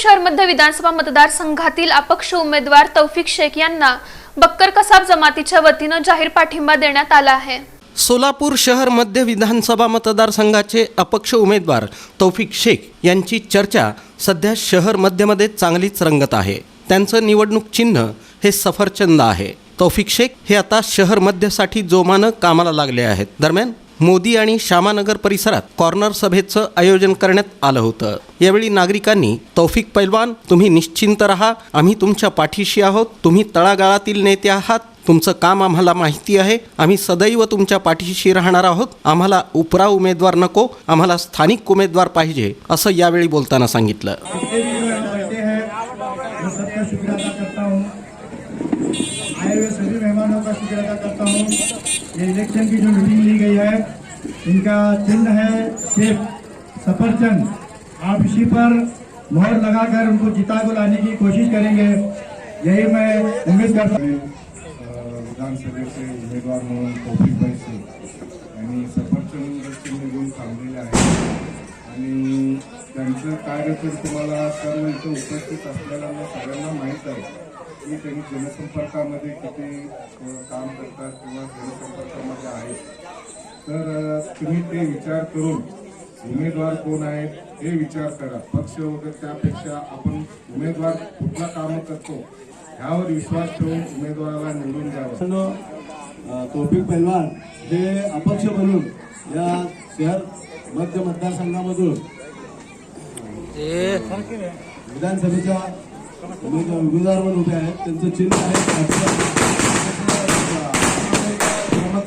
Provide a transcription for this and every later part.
शहर मध्य विधानसभा मतदारसंघातील अपक्ष उमेदवार तौफिक शेख यांना बक्कर कसाब जमातीच्या वतीनं जाहीर पाठिंबा देण्यात आला आहे. सोलापूर शहर मध्य विधानसभा मतदारसंघाचे अपक्ष उमेदवार तौफिक शेख यांची चर्चा सध्या शहर मध्यमध्ये चांगलीच रंगत आहे. त्यांचं निवडणूक चिन्ह हे सफरचंद आहे. तौफिक शेख हे आता शहर मध्यसाठी जोमानं कामाला लागले आहेत. दरम्यान मोदी आणि श्यामानगर परिसरात कॉर्नर सभेचं आयोजन करण्यात आलं होतं यावेळी नागरिकांनी तौफिक पैलवान तुम्ही निश्चिंत रहा आम्ही तुमच्या पाठीशी आहोत तुम्ही तळागाळातील नेते आहात तुमचं काम आम्हाला माहिती आहे आम्ही सदैव तुमच्या पाठीशी राहणार आहोत आम्हाला उपरा उमेदवार नको आम्हाला स्थानिक उमेदवार पाहिजे असं यावेळी बोलताना सांगितलं इलेक्शन की जो मीटिंग ली गई है इनका चिन्ह है शेख सफरचंद। आप इसी पर मोहर लगाकर उनको जिता को लाने की कोशिश करेंगे। यही मैं उम्मीद करता हूँ। विधानसभेचे उमेदवार म्हणून कौफिकभाई सिंग यांनी सफरचंद चिन्ह घेऊन थांबलेले आहे आणि त्यांचं कार्य तर तुम्हाला सर्व इथं उपस्थित असलेल्या सगळ्यांना माहीत आहे की त्यांनी जनसंपर्कामध्ये किती काम करतात किंवा जनसंपर्कामध्ये आहेत. तर तुम्ही ते विचार करून उमेदवार कोण आहेत हे विचार करा पक्ष वगैरे त्यापेक्षा आपण उमेदवार कुठला काम करतो ह्यावर विश्वास ठेवून उमेदवाराला निवडून द्यावं मित्रांनो, तौफिक पैलवान हे अपक्ष म्हणून या शहर मध्य मतदारसंघामधून विधानसभेच्या उमेदवार उमेदवार म्हणून उभे आहेत त्यांचं चिन्ह आहे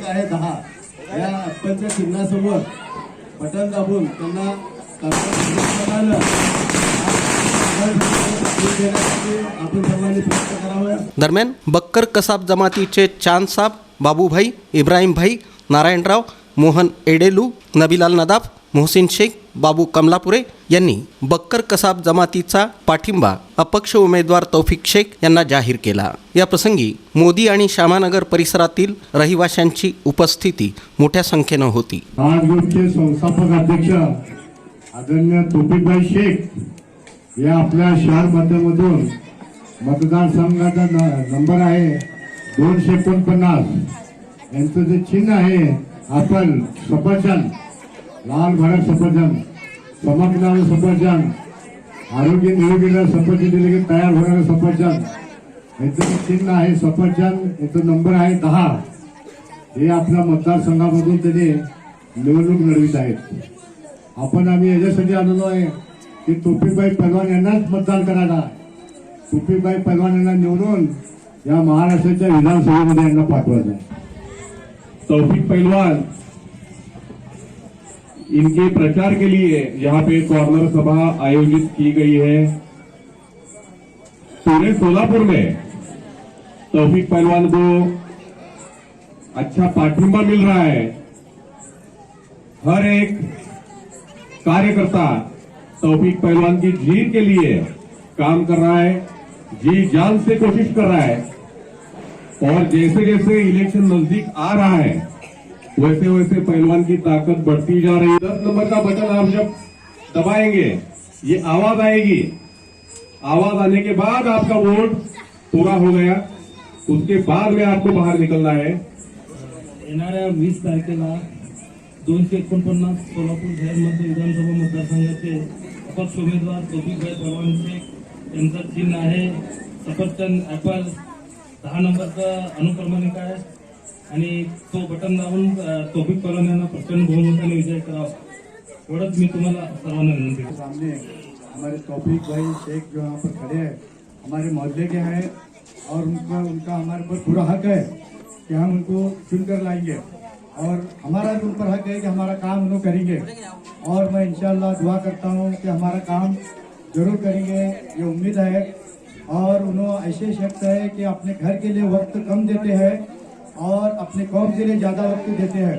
आहे दहा या चिन्हासमोर बटन दाबून त्यांना दरम्यान बक्कर कसाब जमातीचे चांद साब बाबूभाई इब्राहिमभाई नारायणराव मोहन एडेलू नबीलाल नदाफ मोहसिन शेख बाबू कमलापुरे यांनी बक्कर कसाब जमातीचा पाठिंबा अपक्ष उमेदवार तौफिक शेख यांना जाहीर केला. या प्रसंगी मोदी आणि श्यामानगर परिसरातील रहिवाशांची उपस्थिती मोठ्या संख्येनं होती. संस्थापक अध्यक्ष आदरणीय तोफिकभाई शेख हे आपल्या शहर मध्यामधून मतदारसंघाचा नंबर आहे दोनशे एकोणपन्नास. यांचं जे चिन्ह आहे आपण सफरचंद लाल भागात सफरचंद चमकणारं सफरचंद आरोग्य निरोगीला सफरचंद दिले की तयार होणारं सफरचंद याचं चिन्ह आहे सफरचंद याचा नंबर आहे दहा. हे आपल्या मतदारसंघामधून त्यांनी निवडणूक लढवित आहेत. आपण आम्ही याच्यासाठी आलेलो आहे की टोपीबाई पहलवान यांनाच मतदान करायला. टोपीबाई पहलवान यांना निवडून या महाराष्ट्राच्या विधानसभेमध्ये यांना पाठवायचं आहे. तौफिक इनके प्रचार के लिए यहाँ पे कॉर्नर सभा आयोजित की गई है। पूरे सोलापुर में तौफिक पहलवान को अच्छा पाठिंबा मिल रहा है। हर एक कार्यकर्ता तौफिक पहलवान की जीत के लिए काम कर रहा है, जी जान से कोशिश कर रहा है। और जैसे जैसे इलेक्शन नज़दीक आ रहा है वैसे वैसे पहलवान की ताकत बढ़ती जा रही है। दस नंबर का बटन आप जब दबाएँगे, ये आवाज़ आएगी। आवाज़ आने के बाद आपका वोट पूरा हो गया। उसके बाद में आपको बाहर निकलना है। येणाऱ्या वीस तारखेला दोनशे एकोणपन्नास सोलापूर शहरमध्ये विधानसभा मतदारसंघाचे अपक्ष उमेदवार तोफिकभाई पवार शेख यांचं चिन्ह आहे। सफरचंद ॲपल दहा नंबरचा अनुक्रमानिक आहे। तो बटन दाबून तौफिक पवार यांना प्रचंड बहुमताने विजय करावा. एवढंच मी तुम्हाला सर्वांना विनंती सामने हमारे तौफीक भाई, शेख जो यहाँ पर खड़े हैं, हमारे मोहल्ले के हैं, और उनका उनका हमारे पर पूरा हक है कि हम उनको चुनकर लाएँगे। और हमारा भी उन पर हक है कि हमारा काम उन्होंने करेंगे। और मैं इंशाल्लाह दुआ करता हूँ कि हमारा काम ज़रूर करेंगे, ये उम्मीद है। और उन्होंने ऐसे शख्स है कि अपने घर के लिए वक्त कम देते हैं। और अपने कौम के लिए ज़्यादा वक्त देते हैं।